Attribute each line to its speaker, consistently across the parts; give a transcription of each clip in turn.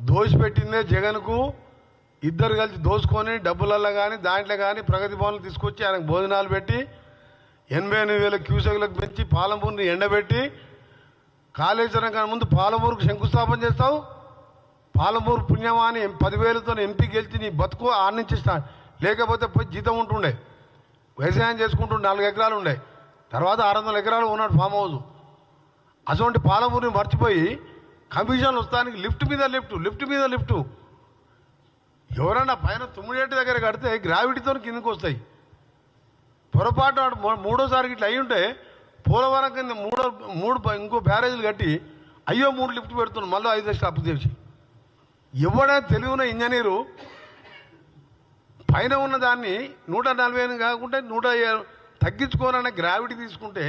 Speaker 1: దోసిపెట్టిందే జగన్కు. ఇద్దరు కలిసి దోసుకొని డబ్బులల్లో కానీ దాంట్లో కానీ ప్రగతి భవన్లు తీసుకొచ్చి ఆయనకు భోజనాలు పెట్టి ఎనభై ఎనిమిది వేల క్యూసెక్లకు పెంచి పాలమూరుని ఎండబెట్టి కాళేశ్వరం కానీ ముందు పాలమూరుకు శంకుస్థాపన చేస్తావు? పాలమూరు పుణ్యమాని పదివేలతో ఎంపీ గెలిచి నీ బతుకు ఆడ లేకపోతే పోయి జీతం ఉంటుండే. వ్యవసాయం చేసుకుంటుండే నాలుగు ఎకరాలు ఉండే. తర్వాత ఆరు వందల ఎకరాలు ఉన్నాడు ఫామ్ హౌస్. అటువంటి పాలమూరిని మర్చిపోయి కమిషన్ వస్తానికి లిఫ్ట్ మీద లిఫ్ట్ లిఫ్ట్ మీద లిఫ్ట్. ఎవరైనా పైన తుమ్మిడేటి దగ్గర కడితే గ్రావిటీతో కిందకు వస్తాయి. పొరపాటు మూడోసారికి ఇట్లా అయి ఉంటే పోలవరం కింద మూడో మూడు ఇంకో బ్యారేజీలు కట్టి అయ్యో మూడు లిఫ్ట్ పెడుతున్నాం మళ్ళీ ఐదు లక్షలు అప్పు చేసి. ఎవడైనా తెలివిన ఇంజనీరు పైన ఉన్న దాన్ని నూట నలభై ఎనిమిది కాకుండా నూట తగ్గించుకోవాలనే గ్రావిటీ తీసుకుంటే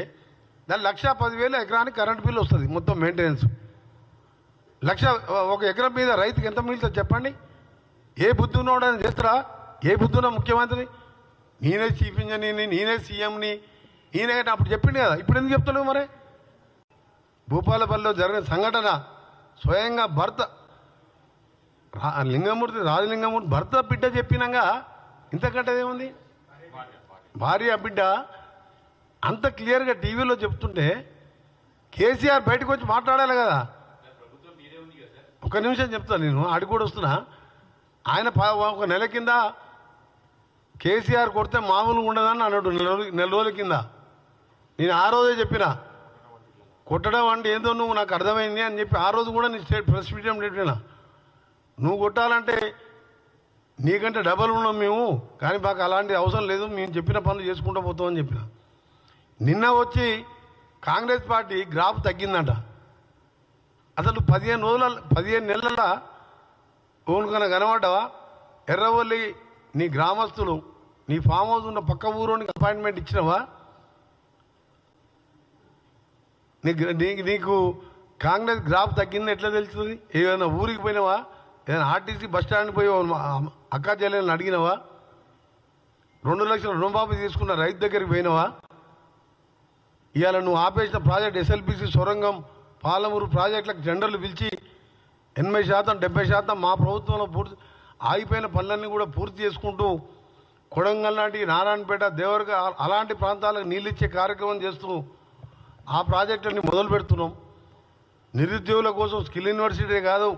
Speaker 1: దాని లక్ష పదివేలు ఎకరానికి కరెంట్ బిల్లు వస్తుంది మొత్తం మెయింటెనెన్స్ లక్ష ఒక ఎకరం మీద రైతుకి ఎంత మిగులుతుంది చెప్పండి? ఏ బుద్ధి ఉన్నవాడని చేస్తారా ఏ బుద్ధి ఉన్న ముఖ్యమంత్రి నేనే చీఫ్ ఇంజనీర్ని నేనే సీఎంని నేనే అంటే అప్పుడు చెప్పింది కదా ఇప్పుడు ఎందుకు చెప్తున్నావు మరి? భూపాలపల్లిలో జరిగిన సంఘటన స్వయంగా భర్త రా- లింగమూర్తి రాజలింగమూర్తి భర్త బిడ్డ చెప్పినాక ఇంతకంటే ఏముంది? భార్య బిడ్డ. అంత క్లియర్గా టీవీలో చెప్తుంటే కేసీఆర్ బయటకు వచ్చి మాట్లాడాలి కదా. ఒక నిమిషం చెప్తాను నేను ఆడి కూడా వస్తున్నా. ఆయన ప- ఒక నెల కింద కేసీఆర్ కొడితే మామూలుగా ఉండదని అన్నాడు నెల నెల రోజుల కింద. నేను ఆ రోజే చెప్పిన కొట్టడం అంటే ఏందో నువ్వు నాకు అర్థమైంది అని చెప్పి ఆ రోజు కూడా నేను స్టేట్ ప్రెస్ మీడియం చెప్పిన. నువ్వు కొట్టాలంటే నీకంటే డబల్ ఉన్నాం మేము కానీ మాకు అలాంటి అవసరం లేదు మేము చెప్పిన పనులు చేసుకుంటూ పోతామని చెప్పిన. నిన్న వచ్చి కాంగ్రెస్ పార్టీ గ్రాఫ్ తగ్గిందంట. అసలు పదిహేను రోజుల పదిహేను నెలల ఓనుకన కనబడ్డావా? ఎర్రవల్లి నీ గ్రామస్తులు నీ ఫామ్ హౌస్ ఉన్న పక్క ఊరోనికి అపాయింట్మెంట్ ఇచ్చినవా? నీకు నీకు నీకు కాంగ్రెస్ గ్రాఫ్ తగ్గింది ఎట్లా తెలుస్తుంది? ఏదైనా ఊరికి పోయినావా? ఏదైనా ఆర్టీసీ బస్ స్టాండ్ పోయి అక్క చెల్లెలను అడిగినావా? రెండు లక్షల రుణమాఫీ తీసుకున్న రైతు దగ్గరికి పోయినావా? ఇవాళ నువ్వు ఆపేసిన ప్రాజెక్ట్ ఎస్ఎల్పిసి సొరంగం పాలమూరు ప్రాజెక్టులకు జెండర్లు పిలిచి ఎనభై శాతం డెబ్బై శాతం మా ప్రభుత్వంలో పూర్తి ఆగిపోయిన పనులన్నీ కూడా పూర్తి చేసుకుంటూ కొడంగల్ లాంటి నారాయణపేట దేవరగా అలాంటి ప్రాంతాలకు నీళ్ళు ఇచ్చే కార్యక్రమం చేస్తూ ఆ ప్రాజెక్టుని మొదలు పెడుతున్నాం. నిరుద్యోగుల కోసం స్కిల్ యూనివర్సిటీ కాదు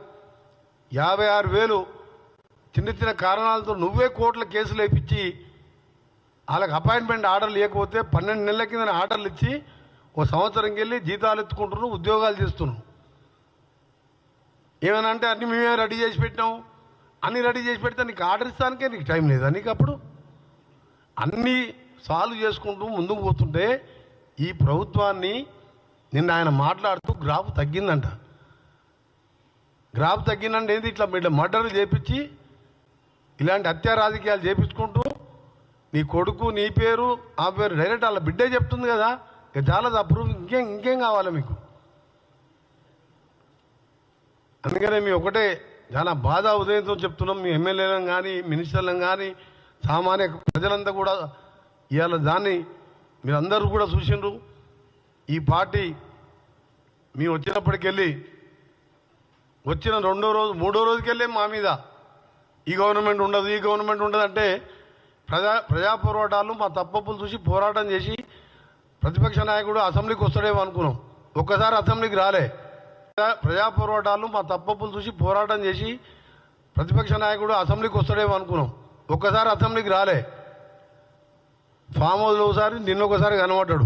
Speaker 1: యాభై ఆరు వేలు చిన్న చిన్న కారణాలతో నువ్వే కోట్ల కేసులు వేయించి వాళ్ళకి అపాయింట్మెంట్ ఆర్డర్లు ఇవ్వకపోతే పన్నెండు నెలల కింద ఆర్డర్లు ఇచ్చి ఓ సంవత్సరంకి వెళ్ళి జీతాలు ఎత్తుకుంటున్నాం ఉద్యోగాలు చేస్తున్నాం ఏమైనా అంటే అన్ని మేమే రెడీ చేసి పెట్టినాం. అన్ని రెడీ చేసి పెడితే నీకు ఆర్డర్ ఇస్తానికే నీకు టైం లేదా నీకు అప్పుడు? అన్నీ సాల్వ్ చేసుకుంటూ ముందుకు పోతుంటే ఈ ప్రభుత్వాన్ని నిన్న ఆయన మాట్లాడుతూ గ్రాఫ్ తగ్గిందంట. గ్రాఫ్ తగ్గిందంటే ఏంది? ఇట్లా ఇట్లా మర్డర్లు చేపించి ఇలాంటి హత్యా రాజకీయాలు చేపించుకుంటూ నీ కొడుకు నీ పేరు ఆ పేరు డైరెక్ట్ వాళ్ళ బిడ్డే చెప్తుంది కదా. ఇక చాలా అప్రూవ్ ఇంకేం ఇంకేం కావాలి మీకు? అందుకనే మీ ఒకటే చాలా బాధ ఉదయంతో చెప్తున్నాం. మీ ఎమ్మెల్యేలను కానీ మినిస్టర్లను కానీ సామాన్య ప్రజలంతా కూడా ఇవాళ దాన్ని మీరందరూ కూడా చూసిండ్రు. ఈ పార్టీ మీ వచ్చినప్పటికెళ్ళి వచ్చిన రెండో రోజు మూడో రోజుకెళ్ళే మా మీద ఈ గవర్నమెంట్ ఉండదు ఈ గవర్నమెంట్ ఉండదు అంటే ప్రజా ప్రజా పోరాటాలు మా తప్పప్పులు చూసి పోరాటం చేసి ప్రతిపక్ష నాయకుడు అసెంబ్లీకి వస్తాడేమో అనుకున్నాం. ఒక్కసారి అసెంబ్లీకి రాలే. ప్రజా- ప్రజా పోరాటాలు మా తప్పప్పులు చూసి పోరాటం చేసి ప్రతిపక్ష నాయకుడు అసెంబ్లీకి వస్తాడేమో అనుకున్నాం. ఒక్కసారి అసెంబ్లీకి రాలే. ఫామ్ హౌస్లో ఒకసారి నిన్న ఒకసారి కనబడ్డాడు.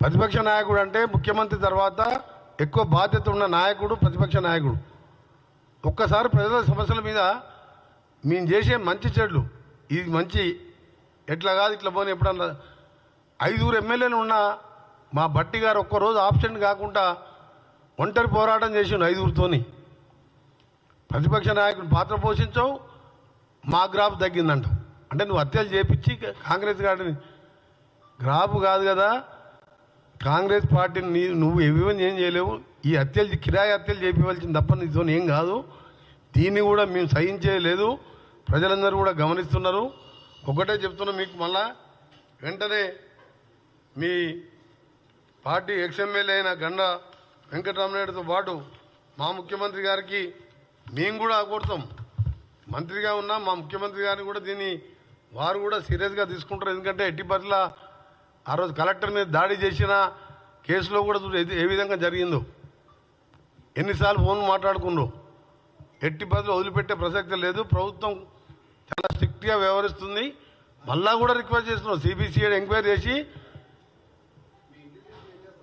Speaker 1: ప్రతిపక్ష నాయకుడు అంటే ముఖ్యమంత్రి తర్వాత ఎక్కువ బాధ్యత ఉన్న నాయకుడు ప్రతిపక్ష నాయకుడు. ఒక్కసారి ప్రజల సమస్యల మీద మేము చేసే మంచి చెడ్లు. ఇది మంచి. ఎట్లా కాదు ఇట్లా పోనీ ఎప్పుడన్నా ఐదుగురు ఎమ్మెల్యేలు ఉన్న మా బట్టి గారు ఒక్కరోజు ఆబ్సెంట్ కాకుండా ఒంటరి పోరాటం చేసిండు ఐదుగురితోని. ప్రతిపక్ష నాయకుడు పాత్ర పోషించావు మా గ్రాఫ్ తగ్గిందంట. అంటే నువ్వు హత్యలు చేపించి కాంగ్రెస్ గారిని గ్రాఫ్ కాదు కదా కాంగ్రెస్ పార్టీని నీ నువ్వు ఇవ్వని ఏం చేయలేవు ఈ హత్యలు కిరాయి హత్యలు చేపించవలసింది తప్ప నీతో ఏం కాదు. దీన్ని కూడా మేము సహించేయలేదు ప్రజలందరూ కూడా గమనిస్తున్నారు. ఒకటే చెప్తున్నా మీకు మళ్ళా వెంటనే మీ పార్టీ ఎక్స్ఎమ్మెల్యే అయిన గండ వెంకటరామనాయుడుతో పాటు మా ముఖ్యమంత్రి గారికి మేము కూడా కొడతాం మంత్రిగా ఉన్నా మా ముఖ్యమంత్రి గారిని కూడా దీన్ని వారు కూడా సీరియస్గా తీసుకుంటారు. ఎందుకంటే ఎట్టి పట్ల ఆ రోజు కలెక్టర్ మీద దాడి చేసిన కేసులో కూడా ఏ- విధంగా జరిగిందో. ఎన్నిసార్లు ఫోన్ మాట్లాడుకుండ్రు ఎట్టి పద్ధతిలో వదిలిపెట్టే ప్రసక్తి లేదు. ప్రభుత్వం చాలా స్ట్రిక్ట్గా వ్యవహరిస్తుంది. మళ్ళా కూడా రిక్వెస్ట్ చేస్తున్నాం. సిబిసిఐ ఎంక్వైరీ చేసి